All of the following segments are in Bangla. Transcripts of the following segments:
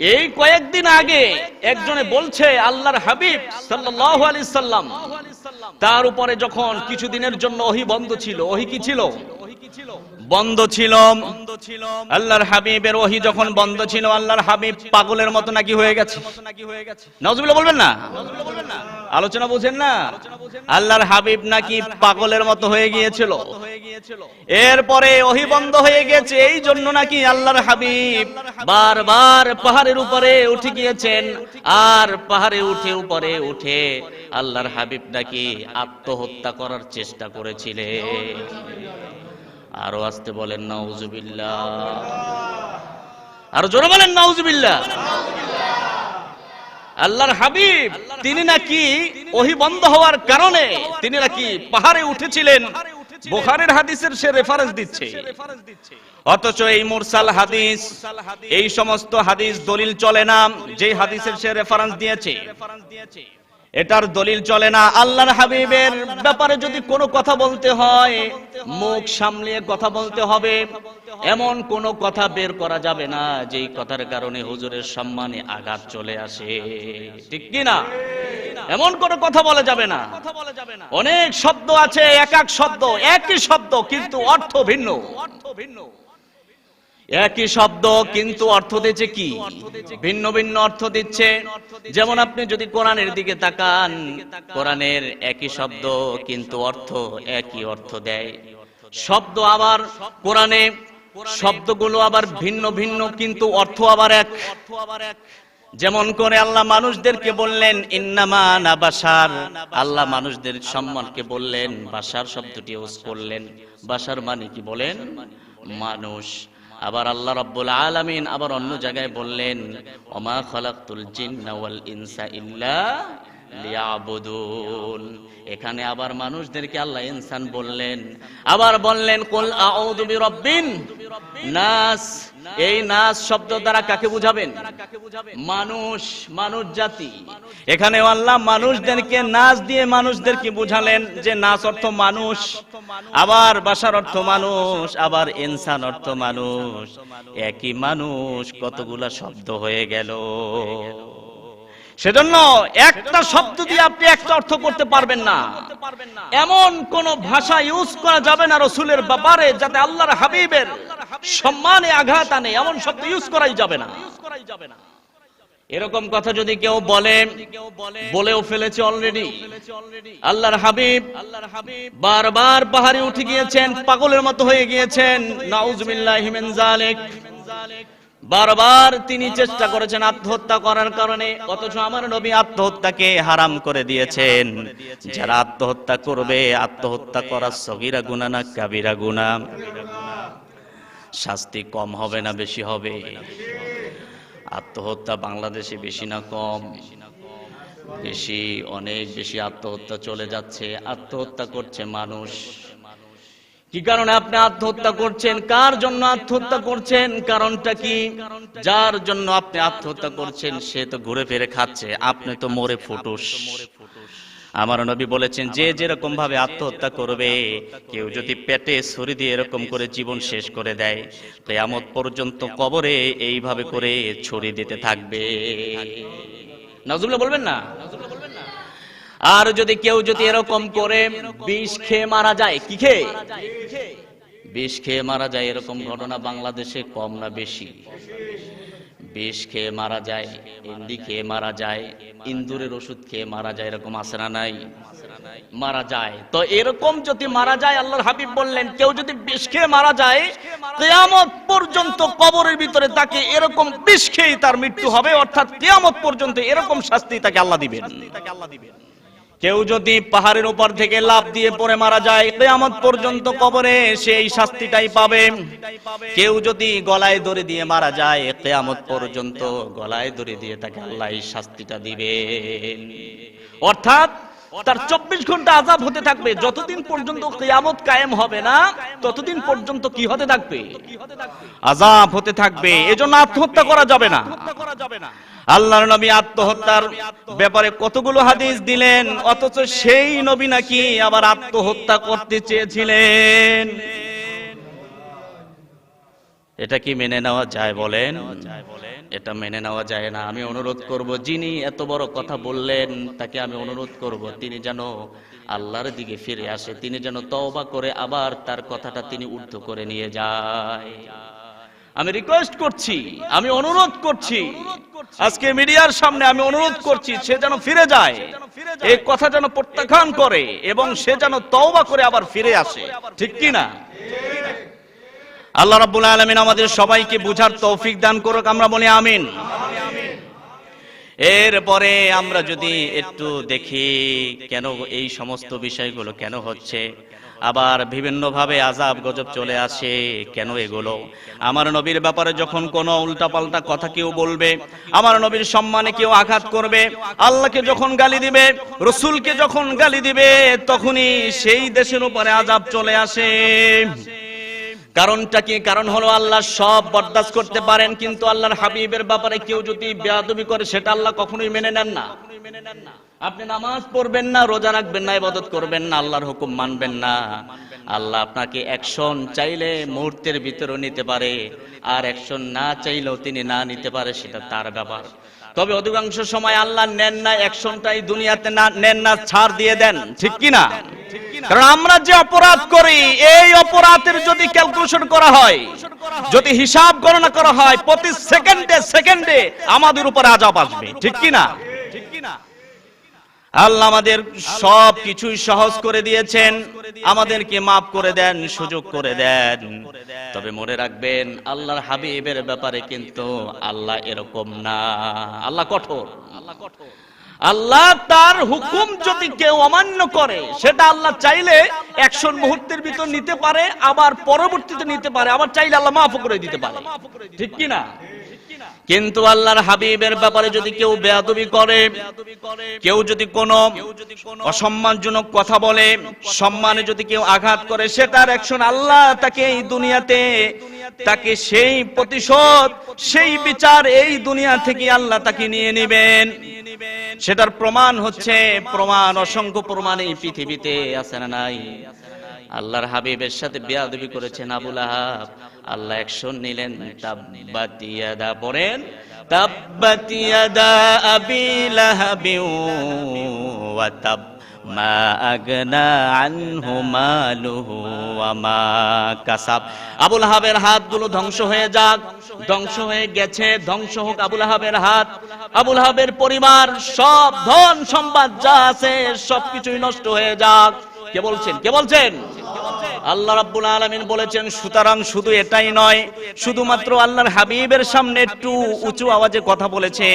এই কয়েকদিন আগে একজনে বলছে, আল্লাহর হাবিব সাল্লাহ আলি সাল্লাম। তার উপরে যখন কিছুদিনের জন্য ওহি বন্ধ ছিল, ওহি কি ছিল? বন্ধ ছিল। আল্লাহর হাবিবের ওহি যখন বন্ধ ছিল আল্লাহর হাবিব পাগলের মতো নাকি হয়ে গেছে। নাউজুবিল্লাহ বলবেন না? আলোচনা বুঝেন না? আল্লাহর হাবিব নাকি পাগলের মতো হয়ে গিয়েছিল। এরপরে ওহি বন্ধ হয়ে গেছে এই জন্য নাকি আল্লাহর হাবিব বারবার পাহাড়ের উপরে উঠে গিয়েছেন আর পাহাড়ে উঠে উপরে উঠে আল্লাহর হাবিব নাকি আত্মহত্যা করার চেষ্টা করেছিলেন। আরও আসতে বলেন, নাউজুবিল্লাহ। আরও জোরে বলেন, নাউজুবিল্লাহ। আল্লাহর হাবিব, তিনি নাকি ওহি বন্ধ হওয়ার কারণে তিনি নাকি পাহাড়ে উঠেছিলেন। বোখারের হাদিসের সে রেফারেন্স দিচ্ছে। অথচ এই মুরসাল হাদিস, এই সমস্ত হাদিস দলিল চলে না যে হাদিসের সে রেফারেন্স দিয়েছে। এটার দলিল চলে না। আল্লাহর হাবিবের ব্যাপারে যদি কোনো কথা বলতে হয় মুখ সামলিয়ে কথা বলতে হবে। এমন কোনো কথা বের করা যাবে না যেই কথার কারণে হুজুরের সম্মানে আঘাত চলে আসে। ঠিক কি না? এমন কোনো কথা বলা যাবে না। অনেক শব্দ আছে এক এক শব্দ একই শব্দ কিন্তু অর্থ ভিন্ন অর্থ ভিন্ন। একই শব্দ, কিন্তু অর্থ দিচ্ছে কি? ভিন্ন ভিন্ন অর্থ দিচ্ছে। যেমন আপনি যদি কোরআনের দিকে তাকান, কোরআনের একই শব্দ, কিন্তু অর্থ একই অর্থ দেয়। শব্দ আবার কোরআনে, শব্দগুলো আবার ভিন্ন ভিন্ন, কিন্তু অর্থ আবার এক। যেমন করে আল্লাহ মানুষদেরকে বললেন, ইন্নামা না বাসার। আল্লাহ মানুষদের সম্মানকে বললেন, বাসার শব্দটি ইউজ করলেন। বাসার মানে কি বলেন? মানুষ। আবার আল্লাহ রব্বুল আলামিন আবার অন্য জায়গায় বললেন, ওমা খালাকতুল জিন্না ওয়াল ইনসা ইল্লা এখানে আবার মানুষদেরকে আল্লাহ ইনসান বললেন, আবার বললেন, কুল আউযু বিরাব্বিন। নাস, এই নাস শব্দ দ্বারা কাকে বুঝাবেন? মানুষ মানুষ জাতি। এখানে আল্লাহ মানুষদেরকে নাচ দিয়ে মানুষদেরকে বুঝালেন যে নাচ অর্থ মানুষ, আবার বাসার অর্থ মানুষ, আবার ইনসান অর্থ মানুষ। একই মানুষ কতগুলা শব্দ হয়ে গেল। সেজন্য একটা শব্দ দিয়ে আপনি একটা অর্থ করতে পারবেন না। এমন কোন ভাষা ইউজ করা যাবে না রসুলের ব্যাপারে, যাতে আল্লাহর হাবিবের সম্মানে আঘাত আনে, এমন শব্দ ইউজ করাই যাবে না। এরকম কথা যদি কেউ বলে, বলেও ফেলেছে অলরেডি আল্লাহর হাবিব আল্লাহর হাবিব বারবার পাহাড়ে উঠে গিয়েছেন, পাগলের মতো হয়ে গিয়েছেন। নাউজুবিল্লাহি মিন জালিক বারবার তিনি চেষ্টা করেছেন আত্মহত্যা করার কারণে, অথচ আমার নবী আত্মহত্যাকে হারাম করে দিয়েছেন। যারা আত্মহত্যা করবে, আত্মহত্যা করা সগিরা গুনা না, কাবিরা গুনা শাস্তি কম হবে না বেশি হবে? আত্মহত্যা বাংলাদেশে বেশি না কম? বেশি, অনেক বেশি আত্মহত্যা চলে যাচ্ছে। আত্মহত্যা করছে মানুষ। কি কারণে আপনি আত্মহত্যা করছেন? কার জন্য আত্মহত্যা করছেন? কারণটা কি? যার জন্য আপনি আত্মহত্যা করছেন, সে তো ঘুরে ফিরে খাচ্ছে। আপনি তো মরে ফুটুস। আমার নবী বলেছেন যে যেরকম ভাবে আত্মহত্যা করবে কেউ যদি পেটে ছুরি দিয়ে এরকম করে জীবন শেষ করে দেয় কেয়ামত পর্যন্ত কবরে এইভাবে করে ছুরি দিতে থাকবে। নজরুল্লাহ বলবেন না? আর যদি কেউ যদি এরকম করে বিষ খেয়ে মারা যায় কি খেয়ে? বিষ খেয়ে মারা যায় এরকম ঘটনা বাংলাদেশে কম না বেশি। বিষ খেয়ে মারা যায় ইন্দি খেয়ে মারা যায়, ইন্দুরের ওষুধ খেয়ে মারা যায়, এরকম আসরা নাই? মারা যায়। তো এরকম যদি মারা যায়, আল্লাহর হাবিব বললেন, কেউ যদি বিষ খেয়ে মারা যায়, কেয়ামত পর্যন্ত কবরের ভিতরে তাকে এরকম বিষ খেয়ে তার মৃত্যু হবে, অর্থাৎ কেয়ামত পর্যন্ত এরকম শাস্তি তাকে আল্লাহ দিবেন তাকে আল্লাহ দিবেন। কেউ যদি পাহাড়ের উপর থেকে লাভ দিয়ে পরে মারা যায়, কেয়ামত পর্যন্ত কবরে সেই শাস্তিটাই পাবে। কেউ যদি গলায় দড়ি দিয়ে মারা যায়, কেয়ামত পর্যন্ত গলায় দড়ি দিয়ে তাকে আল্লাহ এই শাস্তিটা দিবেন। অর্থাৎ তার চব্বিশ ঘণ্টা আজাব হতে থাকবে। যতদিন পর্যন্ত কেয়ামত কায়েম হবে না ততদিন পর্যন্ত কি হতে থাকবে? আজাব হতে থাকবে। এজন্য আত্মহত্যা করা যাবে না। আল্লাহর নবী আত্মহত্যার ব্যাপারে কতগুলো হাদিস দিলেন অথচ সেই নবী নাকি আবার আত্মহত্যা করতে চেয়েছিলেন। এটা কি মেনে নেওয়া যায় বলেন? এটা মেনে নেওয়া যায় না। আমি অনুরোধ করব, যিনি এত বড় কথা বললেন, তাকে আমি অনুরোধ করব, তিনি যেন আল্লাহর দিকে ফিরে আসে, তিনি যেন তওবা করে আবার তার কথাটা তিনি ঊর্ধ্ব করে নিয়ে যায়। আমি রিকোয়েস্ট করছি, আমি অনুরোধ করছি। আজকে মিডিয়ার সামনে আমি অনুরোধ করছি, সে যেন ফিরে যায়, এই কথা যেন প্রত্যাখ্যান করে এবং সে যেন তওবা করে আবার ফিরে আসে। ঠিক কি না আল্লাহ রাব্বুল আলামিন আমাদের সবাইকে বুঝার তৌফিক দান করুক, আমরা বলি আমিন। এরপরে আমরা যদি একটু দেখি কেন এই সমস্ত বিষয়গুলো কেন হচ্ছে, আবার বিভিন্নভাবে আজাব গজব চলে আসে কেন এগুলো। আমার নবীর ব্যাপারে যখন কোনো উল্টাপাল্টা কথা কেউ বলবে, আমার নবীর সম্মানে কেউ আঘাত করবে, আল্লাহকে যখন গালি দিবে, রসুলকে যখন গালি দিবে, তখনই সেই দেশের উপরে আজাব চলে আসে। কারণটা কি? কারণ হলো আল্লাহ সব বরদাস্ত করতে পারেন, কিন্তু আল্লাহর হাবিবের ব্যাপারে কেউ যদি বেয়াদবি করে, সেটা আল্লাহ কখনোই মেনে নেন না। আপনি নামাজ পড়বেন না, রোজা রাখবেন না, ইবাদত করবেন না, আল্লাহর হুকুম মানবেন না। আল্লাহ আপনাকে অ্যাকশন চাইলে মুহূর্তের ভিতরে নিতে পারে, আর অ্যাকশন না চাইলেও তিনি না নিতে পারে, সেটা তার ব্যাপার। তবে অধিকাংশ সময় আল্লাহ নেন না অ্যাকশনটাই দুনিয়াতে না নেন না, ছাড় দিয়ে দেন। ঠিক কি না কারণ আমরা যে অপরাধ করি, এই অপরাধের যদি ক্যালকুলেশন করা হয়, যদি হিসাব গণনা করা হয়, প্রতি সেকেন্ডে সেকেন্ডে আমাদের উপর আজাব আসবে। ঠিক কি না আল্লাহ আমাদের সব কিছুই সহজ করে দিয়েছেন। আমাদেরকে মাফ করে দেন, সুযোগ করে দেন। তবে মনে রাখবেন, আল্লাহর হাবিবের ব্যাপারে কিন্তু আল্লাহ এরকম না। আল্লাহ কঠোর। আল্লাহ কঠোর আল্লাহ তার হুকুম যদি কেউ অমান্য করে, সেটা আল্লাহ চাইলে একশন মুহূর্তের ভিতর নিতে পারে, আবার পরবর্তীতে নিতে পারে, আবার চাইলে আল্লাহ মাফ করে দিতে পারে। ঠিক কি না? কিন্তু আল্লাহর হাবিবের ব্যাপারে যদি কেউ বেয়াদবি করে, কেউ যদি কোনো অসম্মানজনক কথা বলে, সম্মানে যদি কেউ আঘাত করে সেটার একশন আল্লাহ, তাকে এই দুনিয়াতে, তাকে সেই প্রতিশোধ, সেই বিচার এই দুনিয়া থেকে আল্লাহ তাকে নিয়ে নেবেন। সেটার প্রমাণ হচ্ছে, প্রমাণ, অসংখ্য প্রমাণ এই পৃথিবীতে আছে না নাই? আল্লাহর হাবিবের সাথে বেয়াদবি করেছেন আবুল আহাব। আল্লাহ অ্যাকশন নিলেন, তাব্বাত ইয়াদা পড়েন, তাব্বাত ইয়াদা আবি লাহাবি ওয়া তাব মা আগনা আনহু মালুহু ওয়া মা কাসাব আবুল আহাবের হাতগুলো ধ্বংস হয়ে যাক, ধ্বংস হয়ে গেছে, ধ্বংস হোক আবুল আহাবের হাত। আবুল আহাবের পরিবার, সব ধন সম্পদ যা আছে সবকিছুই নষ্ট হয়ে যাক। কে বলছেন? কে বলছেন? আল্লাহ রাব্বুল আলামিন বলেছেন, সুতরাং শুধু এটাই নয়, শুধুমাত্র আল্লাহর হাবিবের সামনে একটু উঁচু আওয়াজে কথা বলেছে।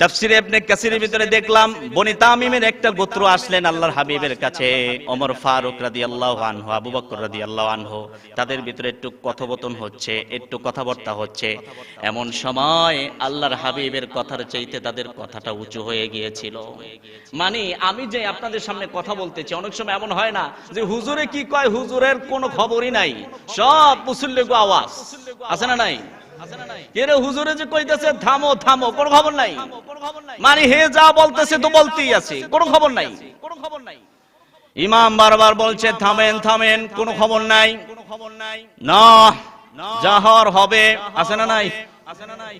তাফসিরে ইবনে কাসিরের ভিতরে দেখলাম, বনি তামিমের একটা গোত্র আসলেন আল্লাহর হাবিবের কাছে ফারুক আবু বকর তাদের ভিতরে একটু কথোপকথন হচ্ছে, একটু কথাবার্তা হচ্ছে। এমন সময় আল্লাহর হাবিবের কথার চাইতে তাদের কথাটা উঁচু হয়ে গিয়েছিল। মানে আমি যে আপনাদের সামনে কথা বলতেছি, অনেক সময় এমন হয় না যে হুজুরে কি কয়, হুজুরের কোনো খবরই নাই। সব মুসল্লি গো আওয়াজ। আছে না নাই? এরে হুজুরে যে কইতেছে থামো থামো কোনো খবর নাই। মানে হে যা বলতেছে তো বলতেই আছে কোনো খবর নাই। কোনো খবর নাই। ইমাম বারবার বলছে থামেন থামেন কোনো খবর নাই। কোনো খবর নাই। না যা হওয়ার হবে আছে না নাই? আছে না নাই?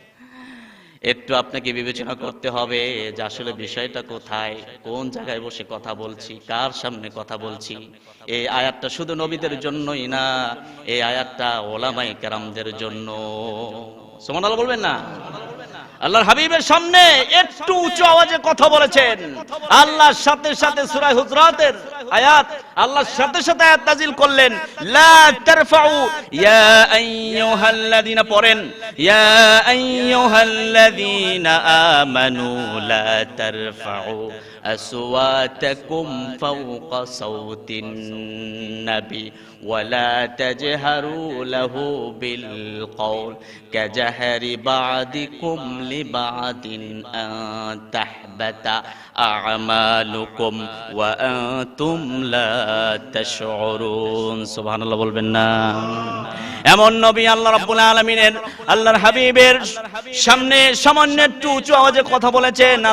একটু আপনাকে বিবেচনা করতে হবে যে আসলে বিষয়টা কোথায়, কোন জায়গায় বসে কথা বলছি, কার সামনে কথা বলছি। এই আয়াতটা শুধু নবীদের জন্যই না, এই আয়াতটা ওলামাই কেরামদের জন্য। সোমান বলবেন না? আল্লাহর হাবিবের সামনে একটু উঁচু আওয়াজে কথা বলেছেন। আল্লাহর সাথে সাথে সূরা হুজরাতের আয়াত আল্লাহর সাথে সাথে আয়াত নাজিল করলেন লা তারফাউ ইয়া আইয়ুহাল্লাযিনা পড়েন ইয়া আইয়ুহাল্লাযিনা আমানু লা তারফাউ أصواتكم فوق صوت النبي ولا تجهروا له بالقول كجهر بعضكم لبعض أن تحبط أعمالكم وأنتم উঁচু কথা বলেছেন।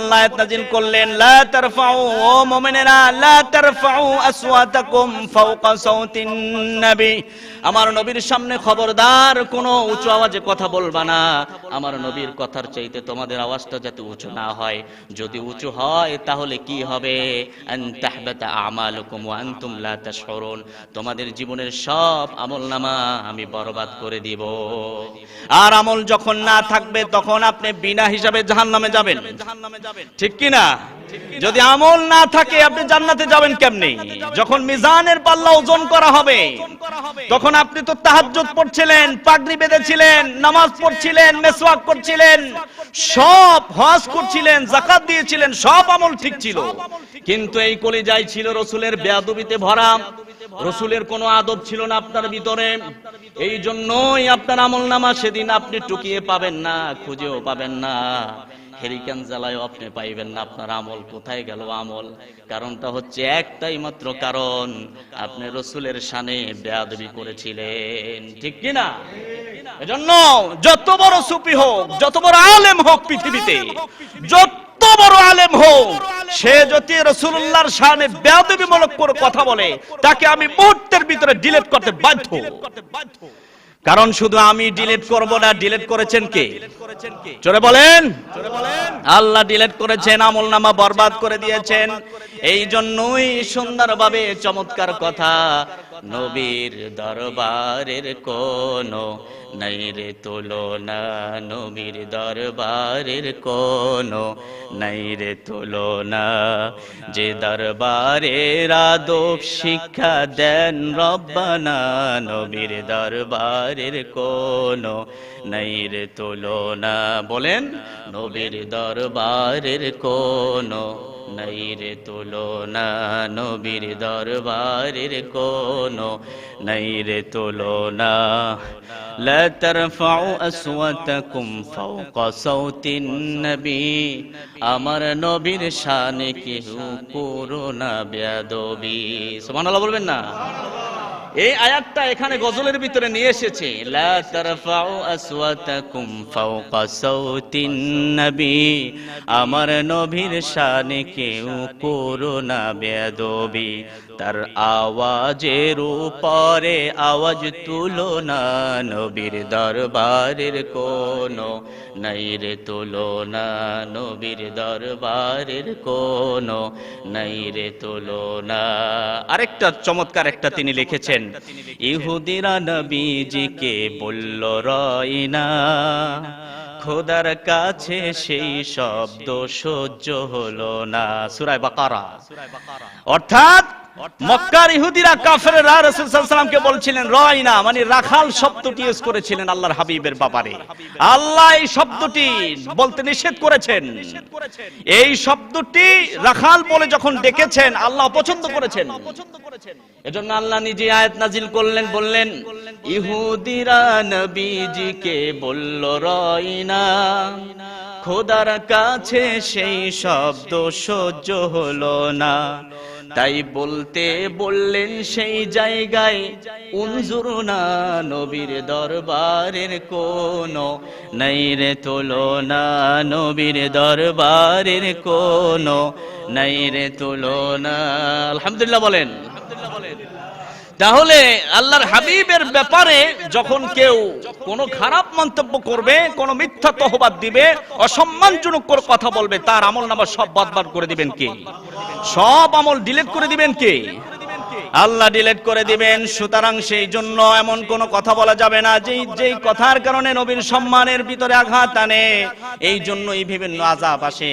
আমার নবীর সামনে খবরদার, কোনো উঁচু আওয়াজে কথা বলবা না। আমার নবীর কথার চাইতে তোমাদের আওয়াজটা যাতে উঁচু না হয়। যদি উঁচু হয়, তাহলে কি হবে? আন তোমাদের জীবনের সব আমলনামা আমি বরবাদ করে দিব। আর আমল যখন না থাকবে, তখন আপনি বিনা হিসাবে জাহান্নামে যাবেন। ঠিক কি না যদি আমল না থাকে, আপনি জান্নাতে যাবেন কেমনে? যখন মিজানের পাল্লা ওজন করা হবে, তখন আপনি তো তাহাজ্জুদ পড়ছিলেন, পাগড়ি বেঁধেছিলেন, নামাজ পড়ছিলেন, মেসওয়াক করছিলেন, সব হজ করছিলেন, যাকাত দিয়েছিলেন, সব আমল ঠিক ছিল। কিন্তু এই কলিজায় ছিল রসুলের বেয়াদবিতে ভরা। রসুলের কোনো আদব ছিল না আপনার ভিতরে। এই জন্যই আপনার আমল নামা সেদিন আপনি টুকিয়ে পাবেন না, খুঁজেও পাবেন না। হেরিকেন জ্বালায়ও আপনি পাইবেন না, আপনার আমল কোথায় গেল আমল? কারণটা হচ্ছে একটাই মাত্র কারণ, আপনি রসুলের সানে বেয়াদবি করেছিলেন। ঠিক কি না? এজন্য যত বড় সুফি হোক, যত বড় আলেম হোক পৃথিবীতে, যত বড় আলেম হোক, সে যদি রসুল্লাহর সামনে বেয়াদবিমূলক করে কথা বলে, তাকে আমি মুহূর্তের ভিতরে ডিলিট করতে বাধ্য। কারণ শুধু আমি ডিলিট করব না ডিলিট করেছেন কে? চলে বলেন। আল্লাহ ডিলিট করেছেন আমল নামা বরবাদ করে দিয়েছেন। এই জন্যই সুন্দরভাবে চমৎকার কথা নবীর দরবারের কোন নাই রে তুলনা, নবীর দরবারের কোন নাই রে তুলনা। যে দরবারের আদব শিক্ষা দেন রব্বানা, নবীর দরবারের কোন নাই রে তুলনা। বলেন, নবীর দরবারের কোন নাই রে তুলনা নবীর দরবারের কোন নাই রে তুলনা لا ترفعوا أصواتكم فوق صوت النبي আমার নবীর শানে কেহ করোনা বেয়াদবি সুবহানাল্লাহ বলবেন না এই আয়াতটা এখানে গজলের ভিতরে নিয়ে এসেছে। লা তারফাউ আসওয়াতাকুম ফাওকা সাউতিন নবী। আমার নবীর শানে কেউ করোনা বেয়াদবি। তার আওয়াজের উপরে আওয়াজ তুলো না নবীর দরবারের কোনো। নাই রে তুলো না নবীর দরবারের কোনো। নাই রে তুলো না। আরেকটা চমৎকার একটা তিনি লিখেছেন ইহুদিরা নবীজিকে বলল রয়না খোদার কাছে সেই শব্দ সহ্য হলো না। সুরায় বাকারা। অর্থাৎ মক্কার ইহুদিরা কাফেররা রাসূল সাল্লাল্লাহু বলছিলেন রয়না মানে রাখাল শব্দটি ইউজ করেছিলেন আল্লাহর হাবিবের ব্যাপারে। আল্লাহ এই শব্দটি বলতে নিষেধ করেছেন। এই শব্দটি রাখাল বলে যখন ডেকেছেন, আল্লাহ পছন্দ করেছেন। এজন্য আল্লাহ নিজে আয়াত নাজিল করলেন, বললেন, ইহুদিরা নবীজিকে বলল রয়না খোদার কাছে সেই শব্দ সহ্য হলো না। তাই বলতে বললেন সেই জায়গায় উনজুরুনা নবীর দরবারের কোন, নাই রে তুলনা না নবীর দরবারের কোন, নাই রে তুলনা না। আলহামদুলিল্লাহ বলেন। তাহলে আল্লাহর হাবিবের ব্যাপারে যখন কেউ কোনো খারাপ মন্তব্য করবে, কোনো মিথ্যা তহবাদ দিবে, অসম্মানজনক করে কথা বলবে, তার আমল নামা সব বদবার করে দিবেন কে? সব আমল ডিলিট করে দিবেন কে? আল্লাহ ডিলেট করে দিবেন, সুতরাং সেই জন্য এমন কোনো কথা বলা যাবে না, যেই যেই কথার কারণে নবীর সম্মানের ভিতরে আঘাত আনে, এই জন্যই বিভিন্ন আজাব আসে।